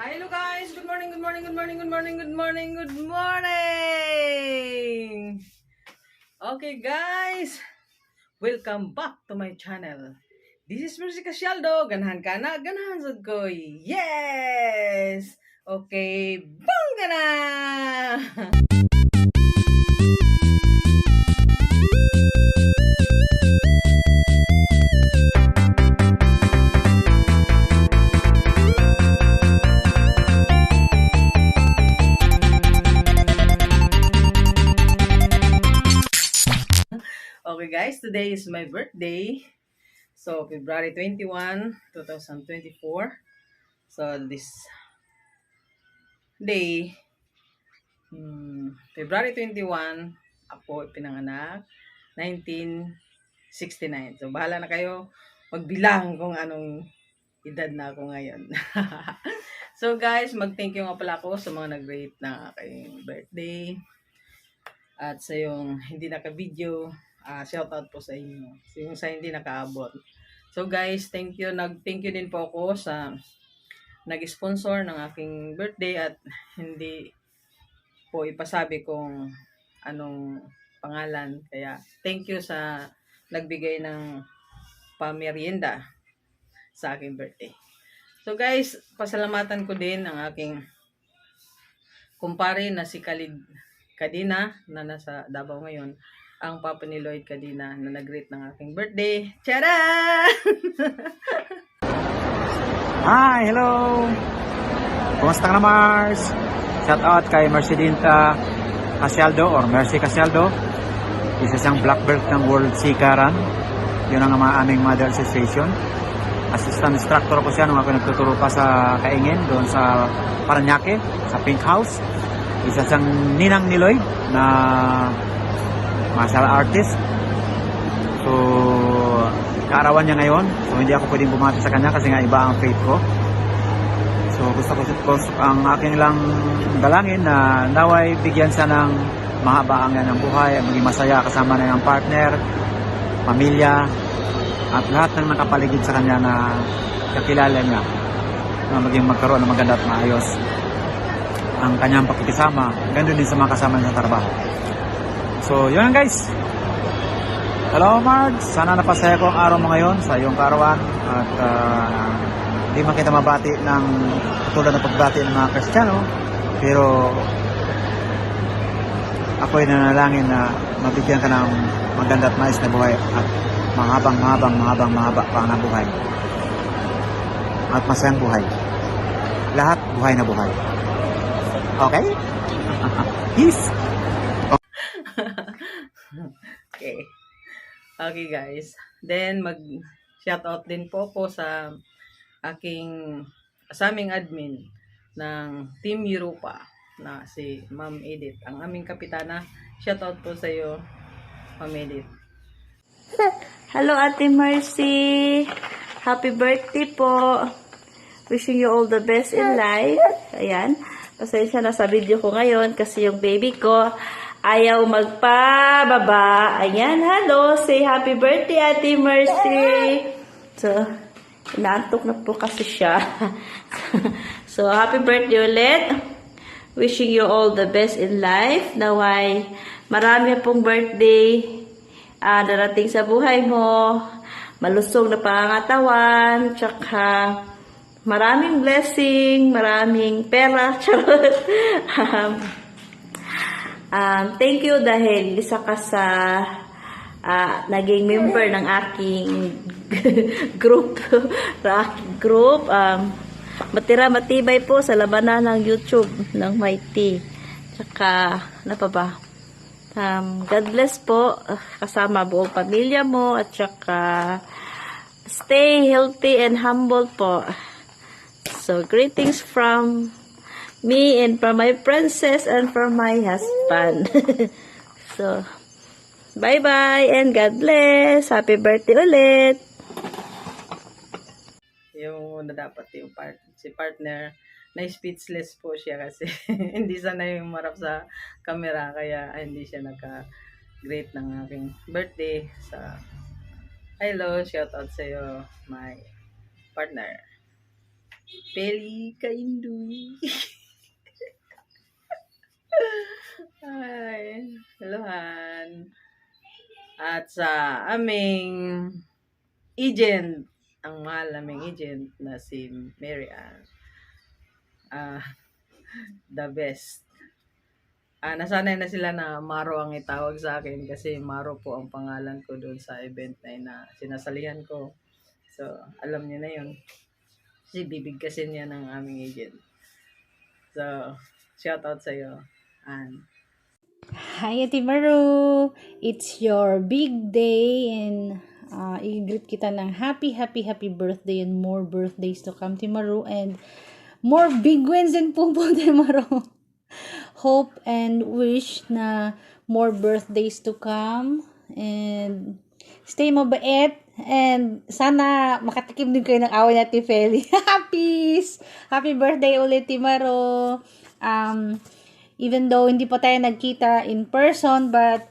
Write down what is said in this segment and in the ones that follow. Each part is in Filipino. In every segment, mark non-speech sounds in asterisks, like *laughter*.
Hello guys! Good morning, good morning, good morning, good morning, good morning, good morning! Okay guys! Welcome back to my channel. This is Mercy Casyaldo. Ganahan ka na, ganahan sad ko. Yes! Okay, bangga na! *laughs* guys, today is my birthday. So, February 21, 2024. So, this day, hmm, February 21, ako pinanganak, 1969. So, bahala na kayo magbilang kung anong edad na ako ngayon. *laughs* so, guys, mag-thank you nga pala ako sa mga nag-rate na aking birthday. At sa yung hindi naka-video, ah shout out po sa inyo. Yung sa hindi nakaabot. So guys, thank you. Nag-thank you din po ako sa nag-sponsor ng aking birthday at hindi po ipasabi kung anong pangalan. Kaya thank you sa nagbigay ng pamerienda sa aking birthday. So guys, pasalamatan ko din ang aking kumpare na si Khalid Kadina na nasa Davao ngayon ang papa ni Lloyd Kadina na nag-greet ng aking birthday. Tara! *laughs* Hi, hello! Kumusta ka na Mars? Shout out kay Mercedinta Casialdo or Mercy Casialdo. Isa siyang black belt ng World Sikaran. Yun ang mga aming mother association. Assistant instructor ko siya nung ako nagtuturo pa sa Kaingin doon sa Paranaque, sa Pink House. Isa siyang ninang ni Lloyd na martial artist. So, kaarawan niya ngayon. So, hindi ako pwedeng bumati sa kanya kasi nga iba ang faith ko. So, gusto ko, gusto, ang aking lang dalangin na naway bigyan siya ng mahabaang yan ng buhay, maging masaya kasama na ng partner, pamilya, at lahat ng nakapaligid sa kanya na kakilala niya na maging magkaroon ng maganda at maayos ang kanyang pakikisama. Ganun din sa mga kasama niya sa trabaho. So, yun guys. Hello Marg, sana napasaya ko ang araw mo ngayon sa iyong karawan at ah, hindi man kita mabati ng tulad ng pagbati ng mga Kristiyano pero ako'y nanalangin na mabigyan ka ng maganda at mais na buhay at mahabang mahabang mahabang mahaba pa na buhay at masayang buhay lahat buhay na buhay okay? *laughs* Peace! Okay. Okay guys. Then mag shout out din po ako sa aking sa aming admin ng Team Europa na si Ma'am Edith, ang aming kapitana. Shout out po sa iyo, Ma'am Edith. *laughs* Hello, Ate Mercy. Happy birthday po. Wishing you all the best in life. Ayan. Pasensya na sa video ko ngayon kasi yung baby ko ayaw magpababa. Ayan, hello. Say happy birthday, Ate Mercy. So, inaantok na po kasi siya. *laughs* so, happy birthday ulit. Wishing you all the best in life. Naway, marami pong birthday ah darating sa buhay mo, malusog na pangangatawan, tsaka maraming blessing, maraming pera, *laughs* charot. um, um, thank you dahil isa ka sa ah, naging member ng aking *laughs* group, *laughs* ng aking group. Um, matira matibay po sa labanan ng YouTube ng Mighty. Tsaka, ano pa ba? Um, God bless po uh, kasama buong pamilya mo at saka stay healthy and humble po. So, greetings from me and from my princess and from my husband. *laughs* so, bye-bye and God bless. Happy birthday ulit. Yung na dapat yung part, si partner na speechless po siya kasi *laughs* hindi sanay yung marap sa camera kaya ay, hindi siya naka-great ng aking birthday sa hello shout out sa iyo my partner Peli Kainduy. *laughs* Ay, hellohan. At sa aming agent, ang mahal naming agent na si Mary Ann. Ah, the best. Ah, nasanay na sila na Maro ang itawag sa akin kasi Maro po ang pangalan ko doon sa event na na sinasalihan ko. So, alam niyo na yun. Kasi niya ng aming agent. So, shout out sa iyo. And Hi, Ate Maru! It's your big day and uh, i-greet kita ng happy, happy, happy birthday and more birthdays to come, Ate Maru. And more big wins po po, *laughs* Ate Maru. Hope and wish na more birthdays to come. And stay mabait. And sana makatikim din kayo ng away na Ate Feli. *laughs* Peace! Happy birthday ulit, Ate Maru! Um, even though hindi pa tayo nagkita in person, but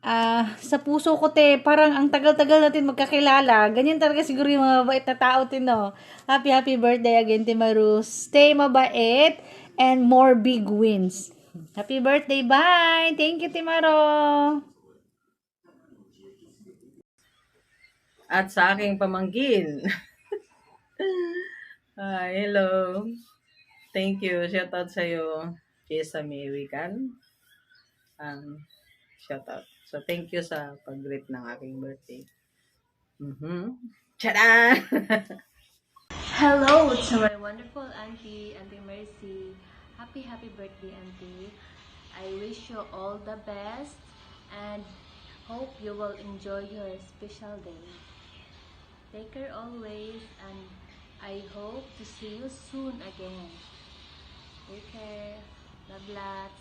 ah sa puso ko, te, parang ang tagal-tagal natin magkakilala. Ganyan talaga siguro yung mga mabait na tao, te, no? Happy, happy birthday again, te Maru. Stay mabait and more big wins. Happy birthday, bye! Thank you, te Maru! at sa aking pamangkin. Hi, *laughs* hello. Thank you. Shout out sa Kesa American. Um, shout out. So, thank you sa pag-greet ng aking birthday. Mhm. Tcharan! *laughs* Hello to my wonderful auntie, Auntie Mercy. Happy, happy birthday, auntie. I wish you all the best and hope you will enjoy your special day. Take care always and I hope to see you soon again. Take care. Love lots.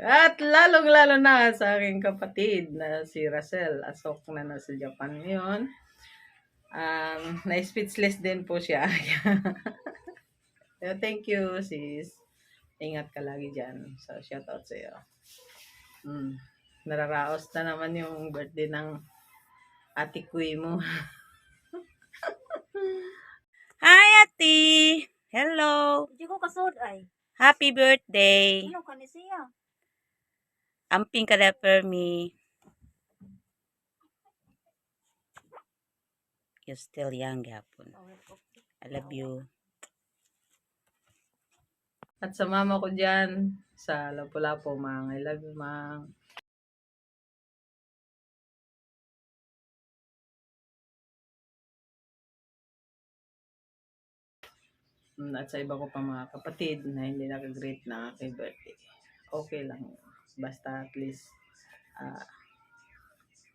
At lalong-lalo na sa aking kapatid na si Russell. Asok na na sa Japan ngayon. Um, na-speechless din po siya. *laughs* Pero thank you, sis. Ingat ka lagi dyan. So, shout out sa iyo. Mm. Nararaos na naman yung birthday ng ate kuy mo. *laughs* Hi, Ate! Hello! Hindi ko kasod ay. Happy birthday! Ano ka ni siya? Amping ka na for me. You're still young, Gapon. I love you. At sa mama ko dyan, sa Lapu-Lapu, mang. I love you, mang. At sa iba ko pa mga kapatid na hindi nakagrate na aking birthday. Okay lang. Basta at least ah,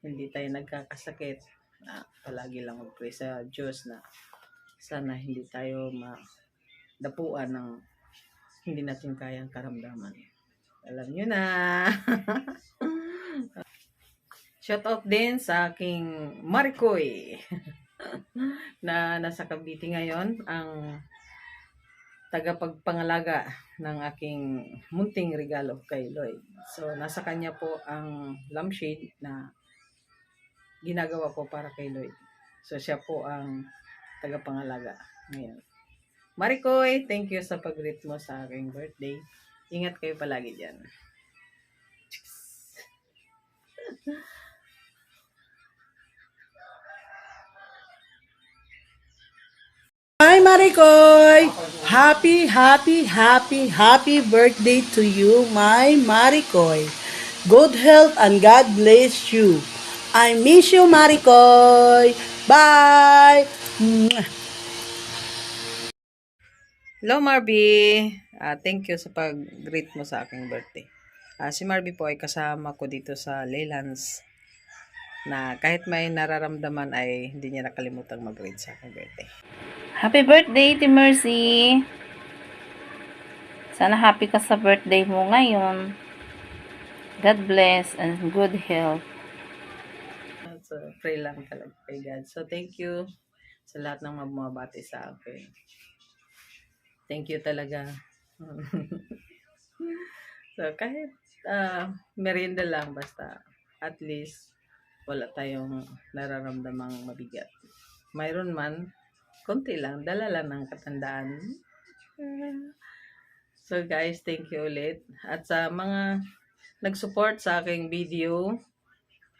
hindi tayo nagkakasakit. Na palagi lang mag-pray sa Diyos na sana hindi tayo madapuan ng hindi natin kayang karamdaman. Alam nyo na. *laughs* Shout out din sa aking Maricoy *laughs* na nasa Cavite ngayon ang tagapagpangalaga ng aking munting regalo kay Lloyd. So, nasa kanya po ang lampshade na ginagawa ko para kay Lloyd. So, siya po ang tagapangalaga ngayon. Maricoy, thank you sa pag-greet mo sa aking birthday. Ingat kayo palagi dyan. *laughs* Hi Maricoy! Happy, happy, happy, happy birthday to you, my Maricoy. Good health and God bless you. I miss you, Maricoy. Bye! Hello, Marby. Ah, thank you sa pag-greet mo sa aking birthday. Ah, si Marby po ay kasama ko dito sa Leylands na kahit may nararamdaman ay hindi niya nakalimutang mag-greet sa aking birthday. Happy birthday, Ate Mercy! Sana happy ka sa birthday mo ngayon. God bless and good health. So, pray lang talaga kay God. So, thank you sa lahat ng mga bumabati sa akin. Thank you talaga. *laughs* so, kahit uh, merienda lang, basta at least wala tayong nararamdamang mabigat. Mayroon man, konti lang, dala lang ng katandaan. So guys, thank you ulit. At sa mga nag-support sa aking video,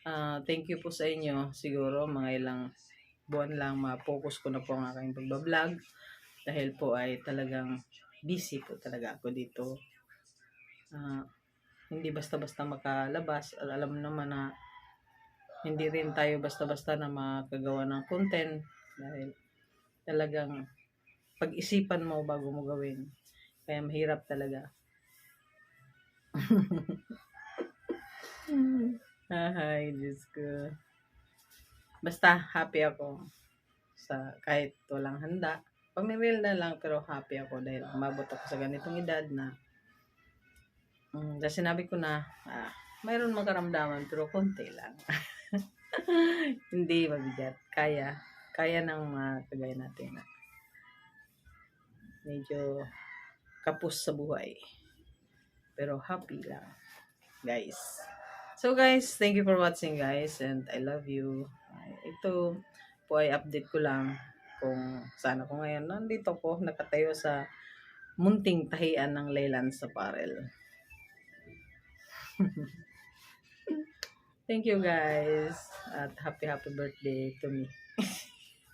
ah, thank you po sa inyo. Siguro mga ilang buwan lang ma-focus ko na po ang aking pagbablog dahil po ay talagang busy po talaga ako dito. Ah, hindi basta-basta makalabas. Al- Alam naman na hindi rin tayo basta-basta na makagawa ng content dahil talagang pag-isipan mo bago mo gawin. Kaya mahirap talaga. *laughs* Ay, Diyos ko. Basta happy ako sa kahit walang handa. Pamiryal na lang pero happy ako dahil umabot ako sa ganitong edad na mm, dahil sinabi ko na ah, mayroon makaramdaman pero konti lang. *laughs* Hindi mabigat. Kaya. Kaya ng mga kagaya natin na medyo kapos sa buhay. Pero happy lang. Guys. So guys, thank you for watching guys and I love you. Ito po ay update ko lang kung saan ako ngayon. Nandito ko nakatayo sa munting tahian ng Leyland sa Parel. *laughs* Thank you guys at happy happy birthday to me.